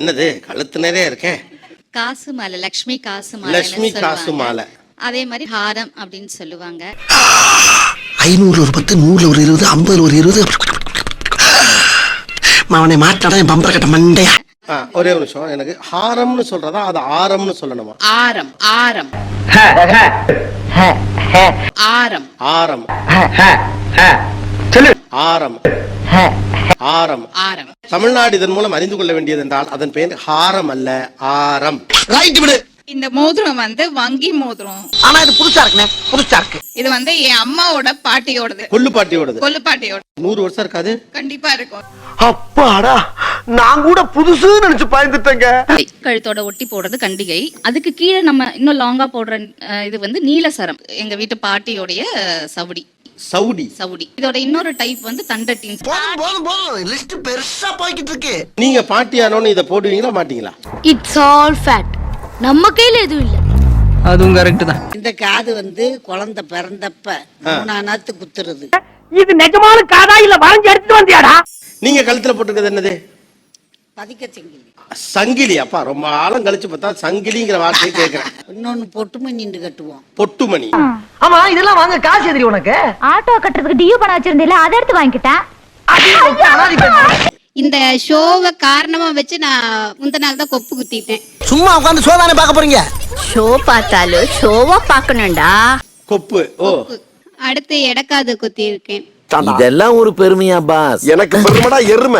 என்னது கழுத்து நிறைய இருக்கே. காசு மாலை லக்ஷ்மி காசு மாலை லக்ஷ்மி காசு மாலை. அதே மாதிரி ஹாரம் அப்படின்னு சொல்லுவாங்க. ஐநூறு ஒரு பத்து நூறுல ஒரு இருபது ஐம்பதுல ஒரு இருபது. அவனை மாட்டாடா என் பம்பர கட்ட மண்டையா. ஆ, ஒரே ஒரு நிமிஷம் எனக்கு ஹாரம்னு சொல்றதா அது ஆரம்னு சொல்லணுமா? ஆரம் ஆரம். ஆரம். ஆரம். ஆரம். ஆரம் ஆரம். தமிழ்நாடு இதன் மூலம் அறிந்து கொள்ள வேண்டியது என்றால் அதன் பெயர் ஹாரம் அல்ல ஆரம். ரைட் விடு. இந்த மோதிரம் வந்து வங்கி மோதிரம். ஆனா இது புதுசா இருக்குண்ணே புதுசா இருக்கு. இது வந்து என் அம்மாவோட பாட்டியோடது. கொல்லுப்பாட்டியோடது கொல்லு பாட்டியோட. நூறு வருஷம் இருக்காது? கண்டிப்பா இருக்கும். அப்பாடா நான் கூட புதுசு நினைச்சு பயந்துட்டேங்க. கழுத்தோட ஒட்டி போடுறது கண்டிகை. அதுக்கு கீழே நம்ம இன்னும் லாங்கா போடுற அஹ், இது வந்து நீலசரம். எங்க வீட்டு பாட்டியோடைய சவுடி. சவுடி. சவுடி. இதோட இன்னொரு டைப் வந்து தண்டட்டின் போதும் போதும் போதும். லிஸ்ட் பெருசா போய்கிட்டு இருக்கு. நீங்க பாட்டியானோன்னு இதை போடுவீங்களா மாட்டீங்களா? இட்ஸ் ஆல் ஃபேட் நம்ம கையில எதுவும் இல்ல. அதுவும் கரெக்ட் தான். இந்த காது வந்து குழந்தை பிறந்தப்ப மூணா நாத்து குத்துறது. இது நிஜமான காதா இல்ல வரைஞ்சு எடுத்துட்டு வந்தியாடா? நீங்க கழுத்துல போட்டிருக்கிறது என்னது? பதிக்க செங்கிலி. சங்கிலி அப்பா ரொம்ப ஆழம் கழிச்சு பார்த்தா சங்கிலிங்கிற வார்த்தையை கேட்கிறேன். இன்னொன்னு பொட்டுமை நின்று கட்டுவோம். பொட்டுமணி. ஆமா இதெல்லாம் வாங்க. காசு எதிரி உனக்கு. ஆட்டோ கட்டுறதுக்கு டியூ பண்ண வச்சிருந்தேல அதை எடுத்து வாங்கிட்டேன் இந்த ஷோவை காரணமா வச்சு நான் முந்த நாள் தான் கொப்பு குத்திட்டேன். சும்மா உட்காந்து சோதானே பார்க்க போறீங்க? ஷோ பார்த்தாலும் ஷோவா பார்க்கணும்டா. கொப்பு ஓ. அடுத்து எடக்காது குத்தி இருக்கேன் இதெல்லாம் ஒரு பெருமையா பாஸ். எனக்கு பெருமடா எருமை.